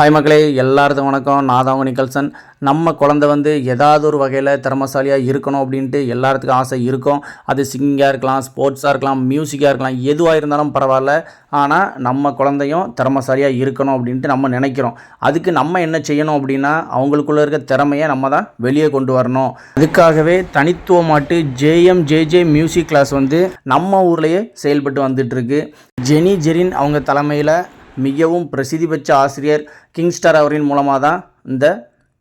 Hi மக்களே. எல்லாருக்கும் வணக்கம். நான் தான் நிக்கல்சன். நம்ம குழந்தை வந்து ஏதாவது ஒரு வகையில் திறமசாலியாக இருக்கணும் அப்படின்ட்டு எல்லாத்துக்கும் ஆசை இருக்கும். அது சிங்கிங்காக இருக்கலாம் ஸ்போர்ட்ஸாக இருக்கலாம் மியூசிக்காக இருக்கலாம் எதுவாக இருந்தாலும் பரவாயில்ல. ஆனால் நம்ம குழந்தையும் திறமசாலியாக இருக்கணும் அப்படின்ட்டு நம்ம நினைக்கிறோம். அதுக்கு நம்ம என்ன செய்யணும் அப்படின்னா அவங்களுக்குள்ள இருக்க திறமையை நம்ம தான் வெளியே கொண்டு வரணும். அதுக்காகவே தனித்துவமாட்டு ஜேஎம் ஜேஜே மியூசிக் கிளாஸ் வந்து நம்ம ஊர்லேயே செயல்பட்டு வந்துட்டுருக்கு ஜெனி ஜெரின் அவங்க தலைமையில் மிகவும் பிரசித்தி பெற்ற ஆசிரியர் கிங்ஸ்டார் அவரின் மூலமாக தான் இந்த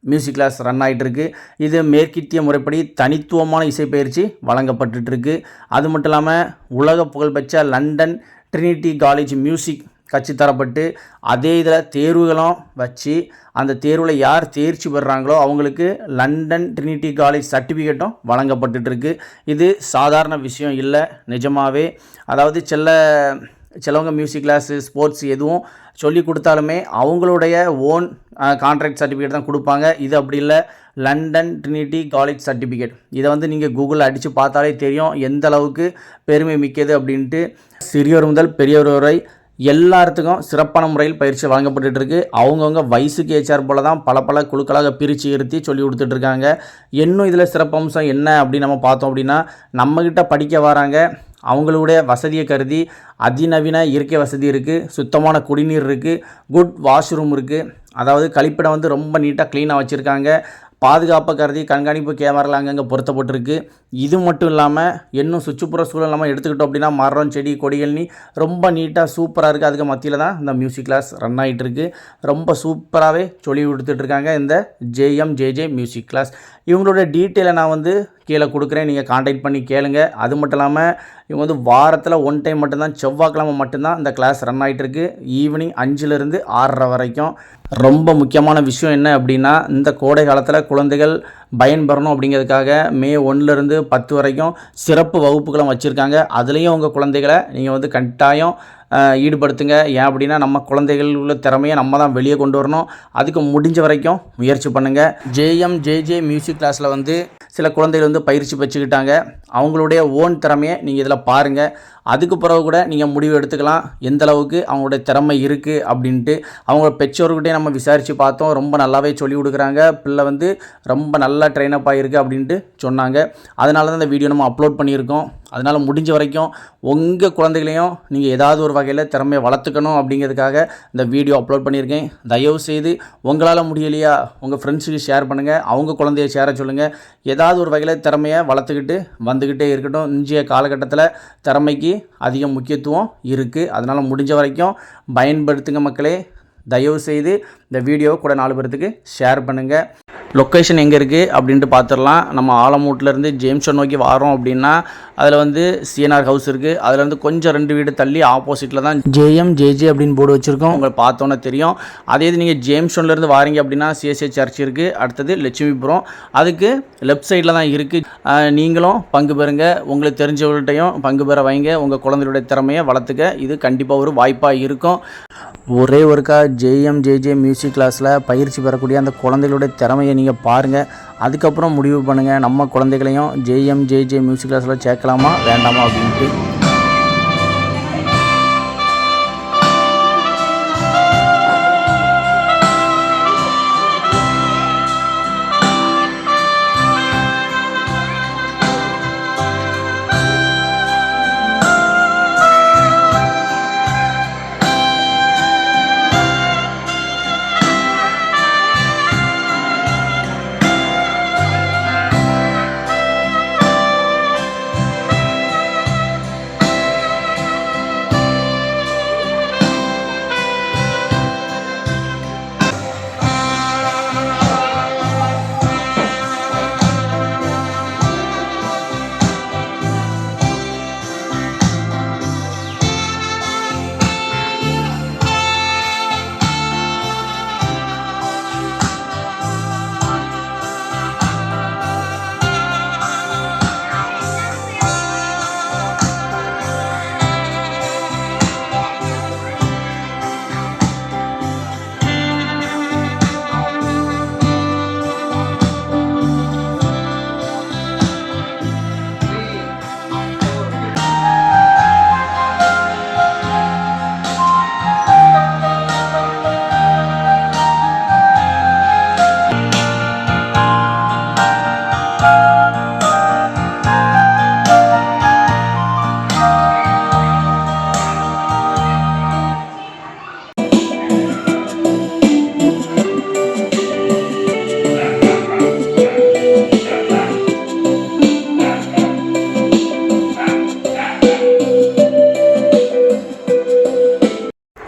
மியூசிக் கிளாஸ் ரன் ஆகிட்டுருக்கு இது மேற்கித்திய முறைப்படி தனித்துவமான இசைப்பயிற்சி வழங்கப்பட்டுருக்கு அது மட்டும் இல்லாமல் உலக புகழ்பெற்ற லண்டன் ட்ரினிட்டி காலேஜ் மியூசிக் கட்சி தரப்பட்டு அதே இதில் தேர்வுகளும் வச்சு அந்த தேர்வில் யார் தேர்ச்சி பெறுறாங்களோ அவங்களுக்கு லண்டன் ட்ரினிட்டி காலேஜ் சர்டிஃபிகேட்டும் வழங்கப்பட்டுருக்கு இது சாதாரண விஷயம் இல்லை நிஜமாகவே அதாவது செல்ல சிலவங்க மியூசிக் கிளாஸு ஸ்போர்ட்ஸ் எதுவும் சொல்லி கொடுத்தாலுமே அவங்களுடைய ஓன் கான்ட்ராக்ட் சர்டிஃபிகேட் தான் கொடுப்பாங்க. இது அப்படி இல்லை. லண்டன் ட்ரினிட்டி காலேஜ் சர்டிஃபிகேட் இதை வந்து நீங்கள் கூகுளில் அடித்து பார்த்தாலே தெரியும். எந்த அளவுக்கு பெருமை மிக்கது அப்படின்ட்டு. சிறியோர் முதல் பெரியவர் வரை எல்லாத்துக்கும் சிறப்பான முறையில் பயிற்சி வழங்கப்பட்டு இருக்கு. அவங்கவுங்க வயசுக்கு ஏச்சார் போல தான் பல பல குழுக்களாக பிரித்து இருத்தி சொல்லி கொடுத்துட்ருக்காங்க இன்னும் இதில் சிறப்பம்சம் என்ன அப்படின்னு நம்ம பார்த்தோம் அப்படின்னா நம்மக்கிட்ட படிக்க வராங்க. அவங்களுடைய வசதியை கருதி அதிநவீன இயற்கை வசதி இருக்குது சுத்தமான குடிநீர் இருக்குது குட் வாஷ்ரூம் இருக்குது அதாவது கழிப்பிடம் வந்து ரொம்ப நீட்டாக க்ளீனாக வச்சுருக்காங்க. பாதுகாப்பை கருதி கண்காணிப்பு கேமராவில் அங்கங்கே பொருத்தப்பட்டிருக்கு. இது மட்டும் இல்லாமல் இன்னும் சுற்றுப்புற சூழல் நம்ம எடுத்துக்கிட்டோம் அப்படின்னா மரம் செடி கொடிகள்னி ரொம்ப நீட்டாக சூப்பராக இருக்குது அதுக்கு மத்தியில் தான் இந்த மியூசிக் கிளாஸ் ரன் ஆகிட்டுருக்கு ரொம்ப சூப்பராகவே சொல்லி கொடுத்துட்ருக்காங்க இந்த ஜேஎம் ஜேஜே மியூசிக் கிளாஸ் இவங்களோட டீட்டெயிலை நான் வந்து கீழே கொடுக்குறேன் நீங்கள் காண்டாக்ட் பண்ணி கேளுங்க. அது மட்டும் இல்லாமல் இவங்க வந்து வாரத்தில் ஒன் டைம் மட்டும்தான் செவ்வாய்க்கிழமை மட்டும்தான் இந்த கிளாஸ் ரன் ஆகிட்டுருக்கு ஈவினிங் அஞ்சுலேருந்து ஆறரை வரைக்கும். ரொம்ப முக்கியமான விஷயம் என்ன அப்படின்னா இந்த கோடை காலத்தில் குழந்தைகள் பயன்பெறணும் அப்படிங்கிறதுக்காக மே ஒன்றுலேருந்து பத்து வரைக்கும் சிறப்பு வகுப்புகளும் வச்சுருக்காங்க. அதுலேயும் உங்கள் குழந்தைகளை நீங்கள் வந்து கட்டாயம் ஈடுபடுத்துங்க. ஏன் அப்படின்னா நம்ம குழந்தைகள் உள்ள திறமையை நம்ம தான் வெளியே கொண்டு வரணும். அதுக்கு முடிஞ்ச வரைக்கும் முயற்சி பண்ணுங்கள் ஜேஎம் ஜேஜே மியூசிக் கிளாஸில் வந்து சில குழந்தைகள் வந்து பயிற்சி பெற்றுக்கிட்டாங்க. அவங்களுடைய ஓன் திறமையை நீங்கள் இதில் பாருங்கள் அதுக்கு பிறகு கூட நீங்கள் முடிவு எடுத்துக்கலாம். எந்த அளவுக்கு அவங்களுடைய திறமை இருக்குது அப்படின்ட்டு அவங்க பெற்றோர்கிட்டே நம்ம விசாரித்து பார்த்தோம். ரொம்ப நல்லாவே சொல்லி கொடுக்குறாங்க. பிள்ளை வந்து ரொம்ப நல்லா ட்ரெயினப் ஆகிருக்கு அப்படின்ட்டு சொன்னாங்க. அதனால தான் இந்த வீடியோ நம்ம அப்லோட் பண்ணியிருக்கோம். அதனால் முடிஞ்ச வரைக்கும் உங்கள் குழந்தைகளையும் நீங்கள் ஏதாவது ஒரு வகையில் திறமையை வளர்த்துக்கணும் அப்படிங்கிறதுக்காக இந்த வீடியோ அப்லோட் பண்ணியிருக்கேன். தயவு செய்து உங்களால் முடியலையா? உங்கள் ஃப்ரெண்ட்ஸுக்கு ஷேர் பண்ணுங்கள் அவங்க குழந்தைய ஷேர சொல்லுங்கள் ஏதாவது ஒரு வகையில் திறமையை வளர்த்துக்கிட்டு வந்து வந்துக்கிட்டே இருக்கட்டும். இன்றைய காலகட்டத்தில் திறமைக்கு அதிக முக்கியத்துவம் இருக்குது அதனால் முடிஞ்ச வரைக்கும் பயன்படுத்துங்க மக்களே. தயவு செய்து இந்த வீடியோவை கூட நாலு பேர்த்துக்கு ஷேர் பண்ணுங்கள் லொக்கேஷன் எங்கே இருக்குது அப்படின்ட்டு பார்த்துடலாம் நம்ம ஆலமூட்டிலேருந்து ஜேம்ஸை நோக்கி வரோம் அப்படின்னா அதில் வந்து சிஎன்ஆர் ஹவுஸ் இருக்குது அதுலேருந்து கொஞ்சம் ரெண்டு வீடு தள்ளி ஆப்போசிட்டில் தான் ஜேஎம் ஜேஜே அப்படின்னு போர்டு வச்சுருக்கோம். உங்களுக்கு பார்த்தோன்னே தெரியும். அதே இது நீங்கள் ஜேம்ஸ்டோன்லேருந்து வாரீங்க அப்படின்னா சிஎஸ்ஏ சர்ச் இருக்குது அடுத்தது லட்சுமிபுரம். அதுக்கு லெஃப்ட் சைடில் தான் இருக்குது நீங்களும் பங்கு பெறுங்க. உங்களுக்கு தெரிஞ்சவர்கள்ட்டையும் பங்கு பெற வைங்க. உங்கள் குழந்தைகளுடைய திறமையை வளர்த்துக்க. இது கண்டிப்பாக ஒரு வாய்ப்பாக இருக்கும். ஒரே ஒருக்கா ஜேஎம் ஜேஜே மியூசிக் கிளாஸில் பயிற்சி பெறக்கூடிய அந்த குழந்தைகளுடைய திறமையை நீங்கள் பாருங்கள் அதுக்கப்புறம் முடிவு பண்ணுங்கள் நம்ம குழந்தைகளையும் ஜேஎம் ஜேஜே மியூசிக் கிளாஸில் சேர்க்கலாமா? வேண்டாமா? அப்படின்ட்டு.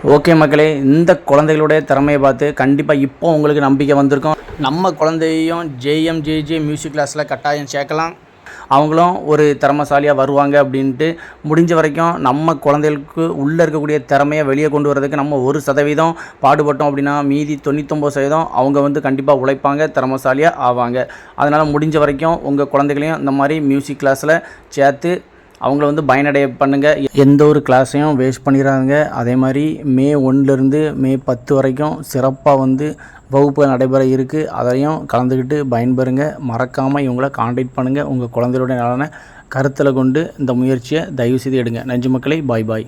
ஓகே மக்களே இந்த குழந்தைகளுடைய திறமையை பார்த்து கண்டிப்பாக இப்போ உங்களுக்கு நம்பிக்கை வந்திருக்கும். நம்ம குழந்தையையும் ஜேஎம்ஜேஜே மியூசிக் கிளாஸில் கட்டாயம் சேர்க்கலாம். அவங்களும் ஒரு திறமசாலியாக வருவாங்க அப்படின்ட்டு முடிஞ்ச வரைக்கும் நம்ம குழந்தைகளுக்கு உள்ளே இருக்கக்கூடிய திறமையை வெளியே கொண்டு வரதுக்கு நம்ம ஒரு சதவீதம் பாடுபட்டோம் அப்படின்னா மீதி தொண்ணூத்தொம்பது சதவீதம் அவங்க வந்து கண்டிப்பாக உழைப்பாங்க திறமசாலியாக ஆவாங்க. அதனால் முடிஞ்ச வரைக்கும் உங்கள் குழந்தைகளையும் இந்த மாதிரி மியூசிக் கிளாஸில் சேர்த்து அவங்கள வந்து பயனடைய பண்ணுங்கள் எந்த ஒரு கிளாஸையும் வேஸ்ட் பண்ணிடுறாங்க அதே மாதிரி மே ஒன்றுலேருந்து மே பத்து வரைக்கும் சிறப்பாக வந்து வகுப்புகள் நடைபெற இருக்குது அதையும் கலந்துக்கிட்டு பயன்பெறுங்க. மறக்காமல் இவங்கள காண்டாக்ட் பண்ணுங்கள் உங்கள் குழந்தைகளுடைய நலனை கருத்தில் கொண்டு இந்த முயற்சியை தயவு செய்து எடுங்க. நஞ்சு மக்களை. பாய் பாய்